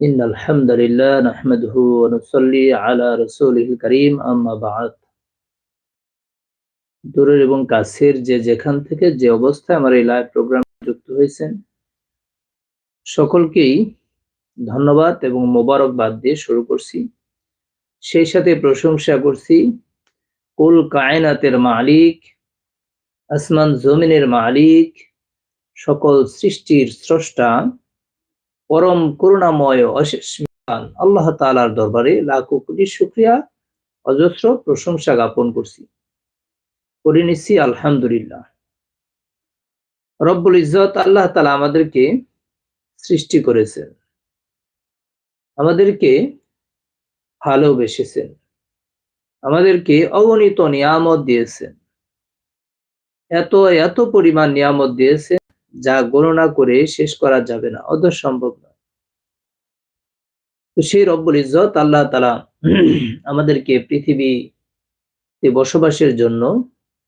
إن الحمد لله نحمده ونصلي على رسوله الكريم أما بعد দূরের এবং কাছের যে যেখান থেকে যে অবস্থায় আমার এই লাইভ প্রোগ্রাম যুক্ত হয়েছেন সকলকেই ধন্যবাদ এবং মোবারকবাদ দিয়ে শুরু করছি সেই সাথে প্রশংসা করছি কুল কায়নাতের মালিক আসমান জমিনের মালিক সকল সৃষ্টির স্রষ্টা পরম করুণাময়, অশেষ আল্লাহ তালার দরবারে লাখো কোটি শুক্রিয়া, অজস্র প্রশংসা জ্ঞাপন করছি। করে নিচ্ছি আলহামদুলিল্লাহ। রব্বুল ইজত আল্লাহ তালা আমাদেরকে সৃষ্টি করেছেন। আমাদেরকে ভালোবেসেছেন। আমাদেরকে অগণিত নিয়ামত দিয়েছেন। এত এত পরিমাণ নিয়ামত দিয়েছেন। যা গণনা করে শেষ করা যাবে না, অত সম্ভব নয়। তো সেই রব্বুল ইজত আল্লাহ তালা আমাদেরকে পৃথিবীতে বসবাসের জন্য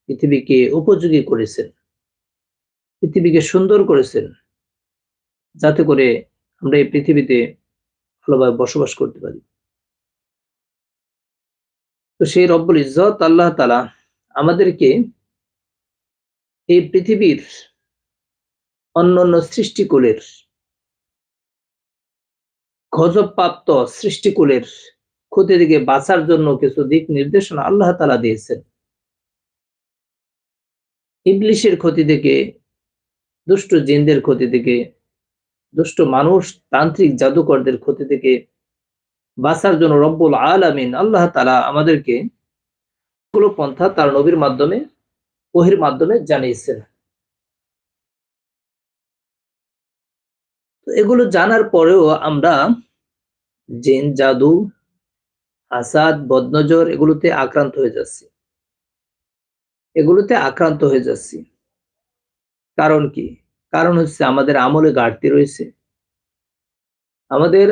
পৃথিবীকে উপযোগী করেছেন, পৃথিবীকে সুন্দর করেছেন, যাতে করে আমরা এই পৃথিবীতে ভালোভাবে বসবাস করতে পারি। তো সেই রব্বুল ইজত আল্লাহ তালা আমাদেরকে এই পৃথিবীর অন্যান্য সৃষ্টিকুলের। গজবপ্রাপ্ত সৃষ্টিকুলের ক্ষতি থেকে বাঁচার জন্য কিছু দিক নির্দেশনা আল্লাহ তালা দিয়েছেন। ইবলিশের ক্ষতি থেকে দুষ্ট জিনদের ক্ষতি থেকে দুষ্ট মানুষ, তান্ত্রিক জাদুকরদের ক্ষতি থেকে বাঁচার জন্য রব্বুল আলামিন আল্লাহ তালা আমাদেরকে পন্থা তার নবীর মাধ্যমে, ওহির মাধ্যমে জানিয়েছেন। এগুলো জানার পরেও আমরা জেন জাদু আসাদ বদনজর এগুলোতে আক্রান্ত হয়ে যাচ্ছি। এগুলোতে আক্রান্ত হয়ে যাচ্ছি। কারণ কি? কারণ হচ্ছে আমাদের আমলে ঘাটতি রয়েছে। আমাদের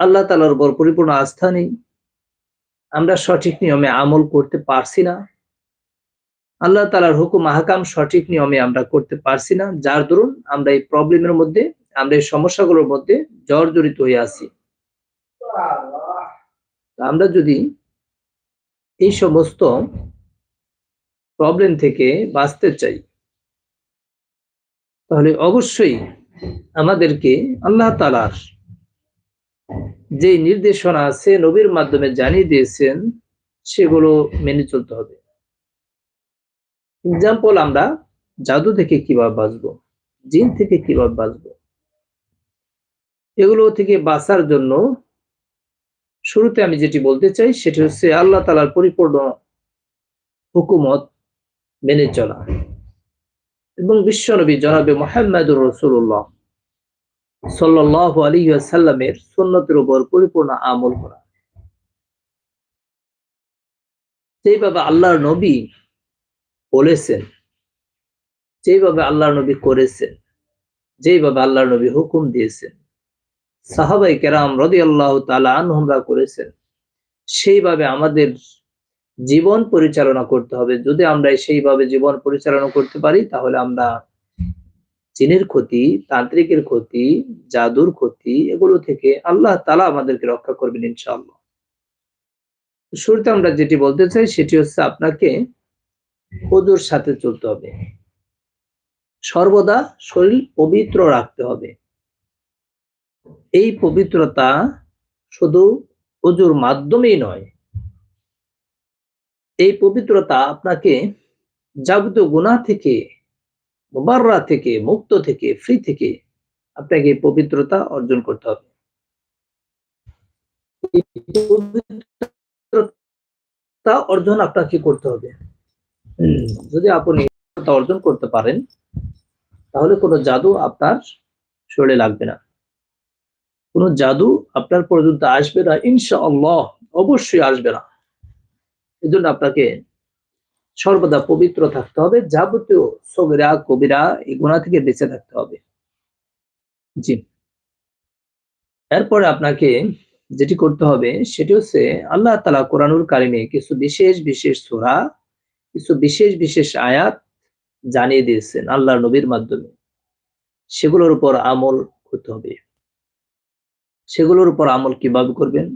আল্লাহ তালার উপর পরিপূর্ণ আস্থা নেই। আমরা সঠিক নিয়মে আমল করতে পারছি না। আল্লাহ তালার হুকুম, আহকাম, সঠিক নিয়মে আমরা করতে পারছি না। যার দরুন আমরা এই প্রবলেমের মধ্যে, আমরা এই সমস্যাগুলোর মধ্যে জর্জরিত হয়ে আছি। আমরা যদি এই সমস্ত প্রবলেম থেকে বাঁচতে চাই, তাহলে অবশ্যই আমাদেরকে আল্লাহ তালার যে নির্দেশনা আছে, নবীর মাধ্যমে জানিয়ে দিয়েছেন, সেগুলো মেনে চলতে হবে। এক্সাম্পল আমরা জাদু থেকে কীভাবে বাঁচবো? জিন থেকে কীভাবে বাঁচবো? এগুলো থেকে বাঁচার জন্য শুরুতে আমি যেটি বলতে চাই, সেটি হচ্ছে আল্লাহ তালার পরিপূর্ণ হুকুমত মেনে চলা। এবং বিশ্বনবী জনাবে মোহাম্মদুর রসুল্লাহ সাল্লাহ আলী সাল্লামের সুন্নতের উপর পরিপূর্ণ আমল করা। সেইভাবে আল্লাহর নবী বলেছেন। যেভাবে আল্লাহ নবী করেছেন যেভাবে আল্লাহ নবী হুকুম দিয়েছেন, সাহাবাই কেরাম রদি আল্লাহ তালা আনহমরা করেছেন, সেইভাবে আমাদের জীবন পরিচালনা করতে হবে। যদি আমরা সেইভাবে জীবন পরিচালনা করতে পারি, তাহলে আমরা চিনের ক্ষতি, তান্ত্রিকের ক্ষতি, জাদুর ক্ষতি, এগুলো থেকে আল্লাহ তালা আমাদেরকে রক্ষা করবেন ইনশাআল্লাহ। শুরুতে আমরা যেটি বলতে চাই, সেটি হচ্ছে আপনাকে অজুর সাথে চলতে হবে। সর্বদা শরীর পবিত্র রাখতে হবে। এই পবিত্রতা শুধু অজুর মাধ্যমেই নয়, এই পবিত্রতা আপনাকে যাবতীয় গুণা থেকে, মোবাররা থেকে, মুক্ত থেকে ফ্রি থেকে আপনাকে পবিত্রতা অর্জন করতে হবে। অর্জন আপনাকে করতে হবে। যদি আপনি অর্জন করতে পারেন, তাহলে কোনো জাদু আপনার শরীরে লাগবে না। কোনো জাদু আপনার পর্যন্ত আসবে না ইনশা আল্লাহ অবশ্যই আসবে না। এই জন্য আপনাকে সর্বদা পবিত্র থাকতে হবে, যাবতীয় সগিরা, কবিরা, এই গুণা থেকে বেঁচে থাকতে হবে। জি। এরপরে আপনাকে যেটি করতে হবে, সেটি হচ্ছে আল্লাহ তালা কোরআনুর কারিমে কিছু বিশেষ বিশেষ সোরা কিছু বিশেষ বিশেষ আয়াত জানিয়ে দিয়েছেন আল্লাহ নবীর মাধ্যমে। সেগুলোর উপর আমল করতে হবে। সেগুলোর উপর আমল কীভাবে করবেন?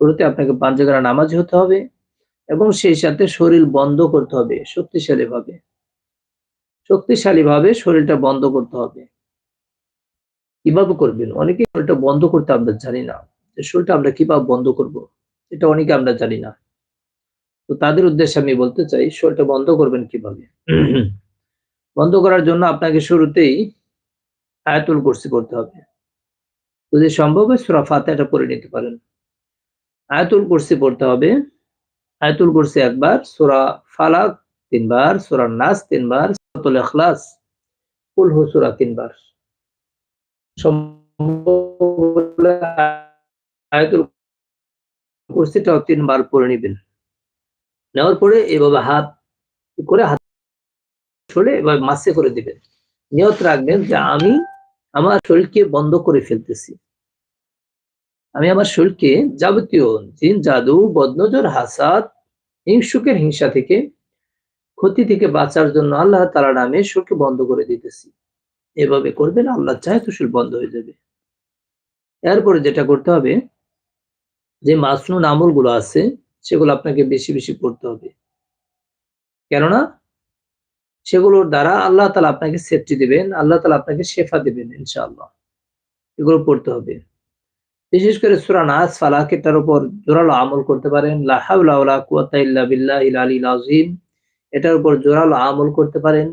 শুরুতে আপনাকে পাঁচ জায়গার নামাজ হতে হবে এবং সেই সাথে শরীর বন্ধ করতে হবে শক্তিশালী ভাবে শক্তিশালী ভাবে শরীরটা বন্ধ করতে হবে। কীভাবে করবেন? অনেকে শরীরটা বন্ধ করতে আমরা জানি না। শরীরটা আমরা কীভাবে বন্ধ করব? এটা অনেকে আমরা জানি না। তো তাদের উদ্দেশ্যে আমি বলতে চাই শরীরটা বন্ধ করবেন কীভাবে? বন্ধ করার জন্য আপনাকে শুরুতেই আয়াতুল কুরসি করতে হবে। যদি সম্ভব হয় সুরা ফাতিহাটা পড়ে নিতে পারেন। আয়াতুল কুরসি পড়তে হবে। আয়াতুল কুরসি একবার, সুরা ফালাক তিনবার, সুরা নাস তিনবার, সূরাতুল ইখলাস, কুল হু সূরা তিনবার। আয়াতুল কুরসিটাও তিনবার পড়ে নেবেন। নেওয়ার পরে এভাবে হাত করে হাত ছড়ে এভাবে মাসে করে দিবেন। নিয়ত রাখবেন যে আমি আমার শরীরকে বন্ধ করে ফেলতেছি। আমি আমার শরীরকে যাবতীয় জিন, জাদু, বদনজর, হাসাদ, হিংসুকের হিংসা থেকে, ক্ষতি থেকে বাঁচার জন্য আল্লাহ তালা নামে শরীরকে বন্ধ করে দিতেছি। এভাবে করবেন আল্লাহ চাহে তো শরীর বন্ধ হয়ে যাবে। এরপরে যেটা করতে হবে, যে মাসনুন আমলগুলো আছে সেগুলো আপনাকে বেশি বেশি করতে হবে। কেননা সেগুলোর দ্বারা আল্লাহ তালা আপনাকে সেফটি দিবেন, আল্লাহ তালা আপনাকে শেফা দিবেন, ইনশাআল্লাহ। এগুলো পড়তে হবে। বিশেষ করে সুরা নাস ফালাক এটার উপর জোরালো আমল করতে পারেন। লাহাউলা এটার উপর জোরালো আমল করতে পারেন।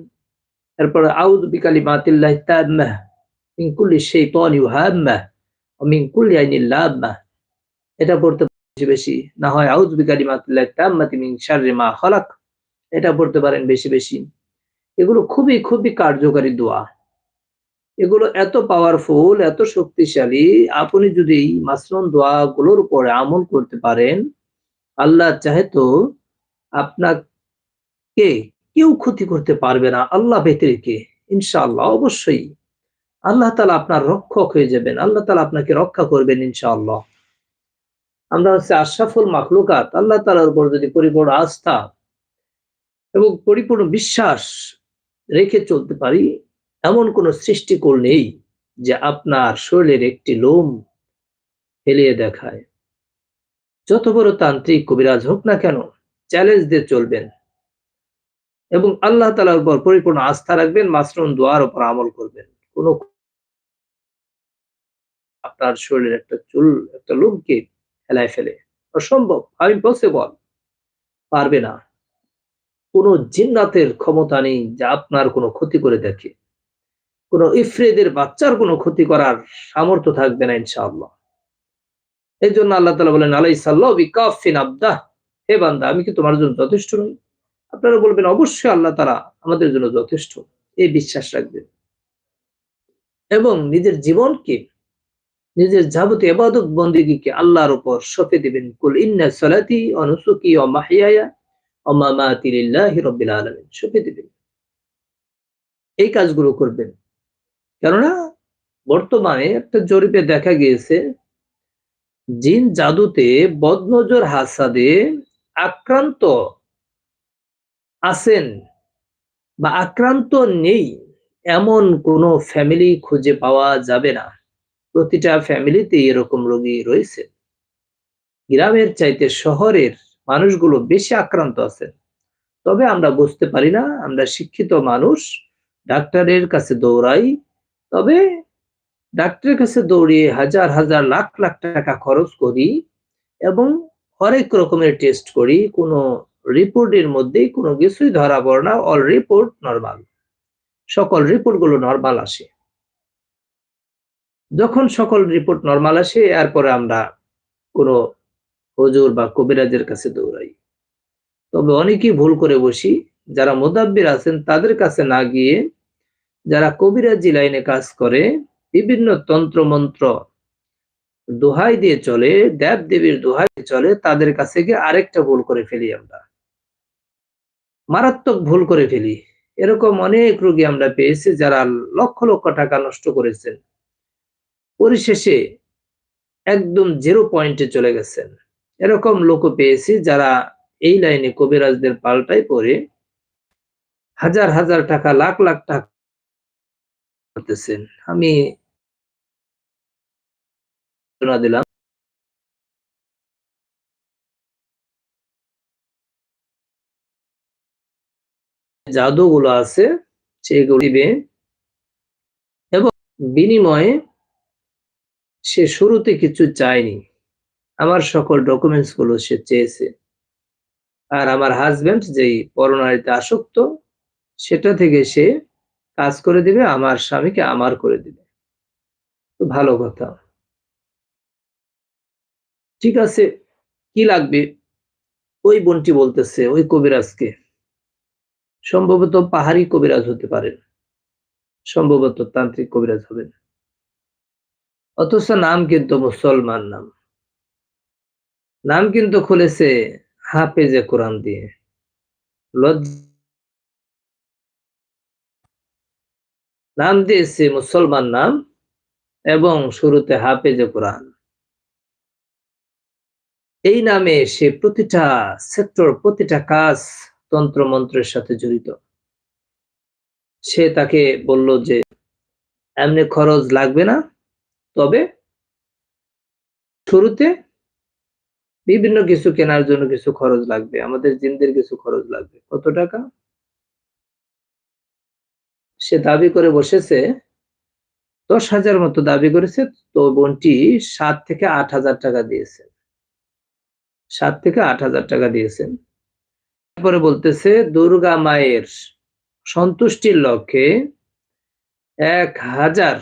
এরপর আউদ বিকালি মাতিল্লাহ তাম্মাহ, মিন কুল্লি শাইতান ইউহাম্মাহ ও মিন কুল্লি আইনিল লাম্মাহ। এটা পড়তে বেশি বেশি। না হয় আউজ বিকালি মাতিল্লাহ তাম্মাতি মা এটা পড়তে পারেন বেশি বেশি। এগুলো খুবই খুবই কার্যকারী দোয়া। এগুলো এত পাওয়ারফুল এত শক্তিশালী। আপনি যদি মাসরুম দোয়া গুলোর উপরে আমল করতে পারেন, আল্লাহ চাহে তো আপনাকে কেউ ক্ষতি করতে পারবে না, আল্লাহ ব্যতিরিকে ইনশাআল্লাহ, অবশ্যই। আল্লাহ তালা আপনার রক্ষক হয়ে যাবেন, আল্লাহ তালা আপনাকে রক্ষা করবেন, ইনশাআল্লাহ। আমরা হচ্ছে আশরাফুল মাখলুকাত, আল্লাহ তালার উপর যদি পরিপূর্ণ আস্থা এবং পরিপূর্ণ বিশ্বাস রেখে চলতে পারি, এমন কোন সৃষ্টিকূল নেই যে আপনার শরীরের একটি লোম ফেলিয়ে দেখায়। যত বড় তান্ত্রিক কবিরাজ হোক না কেন চ্যালেঞ্জ দিয়ে চলবেন এবং আল্লাহ তালার উপর পরিপূর্ণ আস্থা রাখবেন মাসরুন দোয়ার উপর আমল করবেন। কোন আপনার শরীরের একটা চুল, একটা লোমকে ফেলায় ফেলে। অসম্ভব। আর ইম্পসিবল পারবে না। কোনো জিন্নাতের ক্ষমতা নেই যা আপনার কোনো ক্ষতি করে দেখে। কোন ইফরেদের বাচ্চার কোনো ক্ষতি করার সামর্থ্য থাকবে না, ইনশাআল্লাহ। এই জন্য আল্লাহ তালা বলেন আলাই সাল্লাহ বিকাফিন আবদা। হে বান্দা, আমি কি তোমার জন্য যথেষ্ট নই? আপনারা বলবেন, অবশ্যই আল্লাহ তারা আমাদের জন্য যথেষ্ট। এই বিশ্বাস রাখবেন। এবং নিজের জীবনকে নিজের যাবতীয় এবাদত বন্দিগিকে আল্লাহর উপর সঁপে দিবেন। কুল ইন্না সালাতি অনুসুকি ও মাহিয়া এই কাজগুলো করবেন। কেননা বর্তমানে একটা জরিপে দেখা গিয়েছে, জিন জাদুতে বদনজর হাসাদে আক্রান্ত আছেন বা আক্রান্ত নেই এমন কোন ফ্যামিলি খুঁজে পাওয়া যাবে না। প্রতিটা ফ্যামিলিতে এরকম রোগী রয়েছে। গ্রামের চাইতে শহরের মানুষগুলো বেশি আক্রান্ত আছেন তবে আমরা বুঝতে পারি না, আমরা শিক্ষিত মানুষ, ডাক্তারের কাছে দৌড়াই, তবে ডাক্তারের কাছে দৌড়িয়ে হাজার হাজার লাখ লাখ টাকা খরচ করি এবং হরেক রকমের টেস্ট করি, কোনো রিপোর্টের মধ্যেই কোনো কিছুই ধরা পড়ে না অল রিপোর্ট নর্মাল সকল রিপোর্টগুলো নর্মাল আসে। যখন সকল রিপোর্ট নর্মাল আসে, এরপরে আমরা কোনো হজুর বা কবিরাজের কাছে দৌড়াই। তবে অনেকেই ভুল করে বসি। যারা মোদাব্বির আছেন, তাদের কাছে না গিয়ে যারা কবিরাজি লাইনে কাজ করে, বিভিন্ন তন্ত্র মন্ত্র দোহাই দিয়ে চলে, দেব দেবীর দোহাই চলে, তাদের কাছে গিয়ে আরেকটা ভুল করে ফেলি আমরা। মারাত্মক ভুল করে ফেলি। এরকম অনেক রোগী আমরা পেয়েছি যারা লক্ষ লক্ষ টাকা নষ্ট করেছেন। পরিশেষে একদম জিরো পয়েন্টে চলে গেছেন। এরকম লোক পেয়েছি যারা এই লাইনে কবিরাজদের পাল্টাই পরে হাজার হাজার টাকা, লাখ লাখ টাকা করতেছেন। আমি দিলাম। জাদুগুলো আছে, সেগুলো এবং বিনিময়ে সে শুরুতে কিছু চায়নি। আমার সকল ডকুমেন্টসগুলো সে চেয়েছে। আর আমার হাজবেন্ড যেই পরনারীতে আসক্ত, সেটা থেকে সে কাজ করে দিবে, আমার স্বামীকে আমার করে দিবে। তো ভালো কথা। ঠিক আছে, কি লাগবে? ওই বোনটি বলতেছে, ওই কবিরাজকে। সম্ভবত পাহাড়ি কবিরাজ হতে পারেন। সম্ভবত তান্ত্রিক কবিরাজ হবেন। অথচ নাম কিন্তু মুসলমান নাম। নাম কিন্তু খুলেছে হাফেজে কোরআন দিয়ে। নাম দিয়েছে মুসলমান নাম এবং শুরুতে হাফেজে কোরআন। এই নামে সে প্রতিটা সেক্টর, প্রতিটা কাজ তন্ত্র মন্ত্রের সাথে জড়িত। সে তাকে বলল যে, এমনি খরচ লাগবে না তবে শুরুতে বিভিন্ন কিছু কেনার জন্য কিছু খরচ লাগবে। আমাদের জিনদের কিছু খরচ লাগবে। কত টাকা? সে দাবি করে বসেছে, দশ হাজার মতো দাবি করেছে, তো বোনটি সাত থেকে আট হাজার টাকা দিয়েছে। সাত থেকে আট হাজার টাকা দিয়েছেন তারপরে বলতেছে, দুর্গা মায়ের সন্তুষ্টির লক্ষ্যে এক হাজার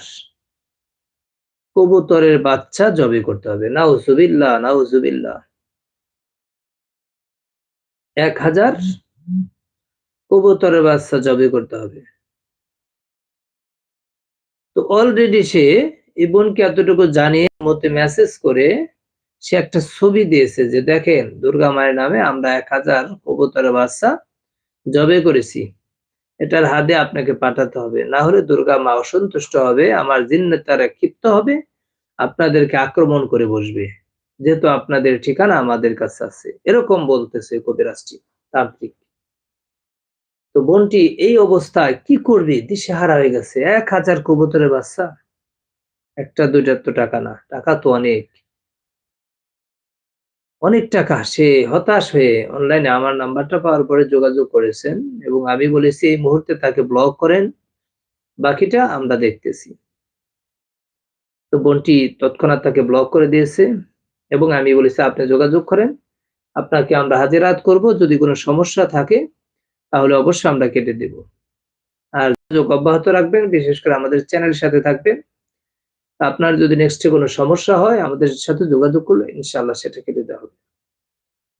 কবুতরের বাচ্চা জবে করতে হবে। নাউজুবিল্লাহ নাউজুবিল্লাহ। এক হাজার কবুতরের বাচ্চা জবে করতে হবে। তো অলরেডি সে এই বোনকে এতটুকু জানিয়ে, মতে মেসেজ করে, সে একটা ছবি দিয়েছে যে, দেখেন, দুর্গা মায়ের নামে আমরা এক হাজার কবুতরের বাচ্চা জবে করেছি। এটার হাতে আপনাকে পাঠাতে হবে। না হলে দুর্গা মা অসন্তুষ্ট হবে, আমার জিন্নে তারা ক্ষিপ্ত হবে, আপনাদেরকে আক্রমণ করে বসবে। যেহেতু আপনাদের ঠিকানা আমাদের কাছে আছে। এরকম বলতেছে কবিরাজটি, তান্ত্রিক। তো বোনটি এই অবস্থায় কি করবে? দিশে হারা হয়ে গেছে। এক হাজার কবুতরের বাচ্চা, একটা দুইটার তো টাকা না, টাকা তো অনেক। অনেক টাকা সে হতাশ হয়ে অনলাইনে আমার নাম্বারটা পাওয়ার পরে যোগাযোগ করেছেন এবং আমি বলেছি, এই মুহূর্তে তাকে ব্লক করেন, বাকিটা আমরা দেখতেছি। তো বোনটি তৎক্ষণাৎ তাকে ব্লক করে দিয়েছে এবং আমি বলেছি, আপনি যোগাযোগ করেন, আপনাকে আমরা হাজিরাত করব, যদি কোনো সমস্যা থাকে, তাহলে অবশ্যই আমরা কেটে দেব। আর যোগাযোগ অব্যাহত রাখবেন, বিশেষ করে আমাদের চ্যানেলের সাথে থাকবেন। আপনার যদি নেক্সটে কোনো সমস্যা হয়, আমাদের সাথে যোগাযোগ করলে ইনশাল্লাহ সেটা কেটে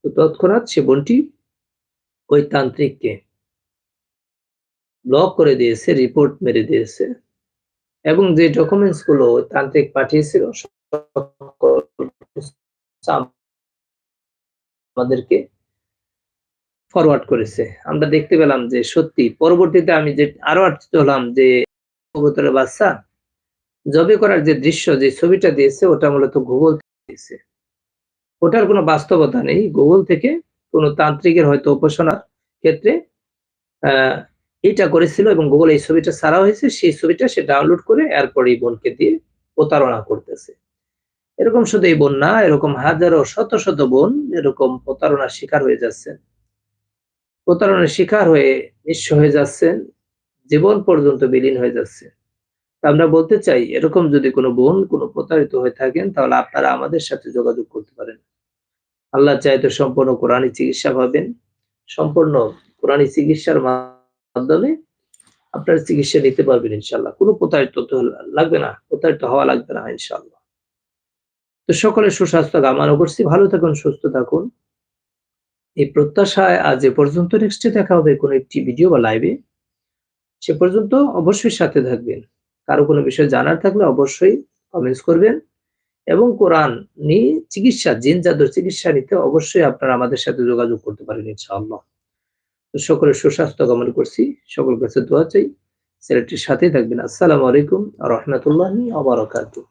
তো তৎক্ষণাৎ সে বোনটি ওই তান্ত্রিককে ব্লক করে দিয়েছে রিপোর্ট মেরে দিয়েছে এবং যে ডকুমেন্টসগুলো তান্ত্রিক পাঠিয়েছিল আমাদেরকে ফরওয়ার্ড করেছে। আমরা দেখতে পেলাম যে সত্যি পরবর্তীতে আমি যে আরও হলাম যে বাচ্চা জবে করার যে দৃশ্য, যে ছবিটা দিয়েছে, ওটা মূলত গুগল দিয়েছে। ওটার কোনো বাস্তবতা নেই। গুগল থেকে কোনো তান্ত্রিকের হয়তো উপাসনার ক্ষেত্রে এটা করেছিল এবং গুগল এই ছবিটা ছাড়া হয়েছে। সেই ছবিটা সে ডাউনলোড করে এরপরে এই বোনকে দিয়ে প্রতারণা করতেছে। এরকম শুধু এই বোন না, এরকম হাজারো, শত শত বোন এরকম প্রতারণার শিকার হয়ে যাচ্ছেন। প্রতারণার শিকার হয়ে নিঃস্ব হয়ে যাচ্ছেন, জীবন পর্যন্ত বিলীন হয়ে যাচ্ছে আমরা বলতে চাই, এরকম যদি কোনো বোন কোনো প্রতারিত হয়ে থাকেন, তাহলে আপনারা আমাদের সাথে যোগাযোগ করতে পারেন। আল্লাহ চাইতে সম্পূর্ণ কোরআনী চিকিৎসা পাবেন। সম্পূর্ণ কোরআনী চিকিৎসার মাধ্যমে আপনার চিকিৎসা নিতে পারবেন ইনশাল্লাহ কোনো প্রতারিত লাগবে না, প্রতারিত হওয়া লাগবে না ইনশাল্লাহ তো সকলের সুস্বাস্থ্য কামনা করছি, ভালো থাকুন, সুস্থ থাকুন। এই প্রত্যাশায় আজ এ পর্যন্ত নেক্সটে দেখা হবে কোনো একটি ভিডিও বা লাইভে সে পর্যন্ত অবশ্যই সাথে থাকবেন। কারও কোনো বিষয় জানার থাকলে অবশ্যই কমেন্টস করবেন। এবং কোরআন নিয়ে চিকিৎসা জিন জাদুর চিকিৎসা নিতে অবশ্যই আপনারা আমাদের সাথে যোগাযোগ করতে পারেন ইনশাআল্লাহ। তো সকলের সুস্বাস্থ্য কামনা করছি সকল কাছে দোয়া চাই। ছেলেটির সাথেই থাকবেন। আসসালামু আলাইকুম রহমতুল্লাহ আবরকাতুহ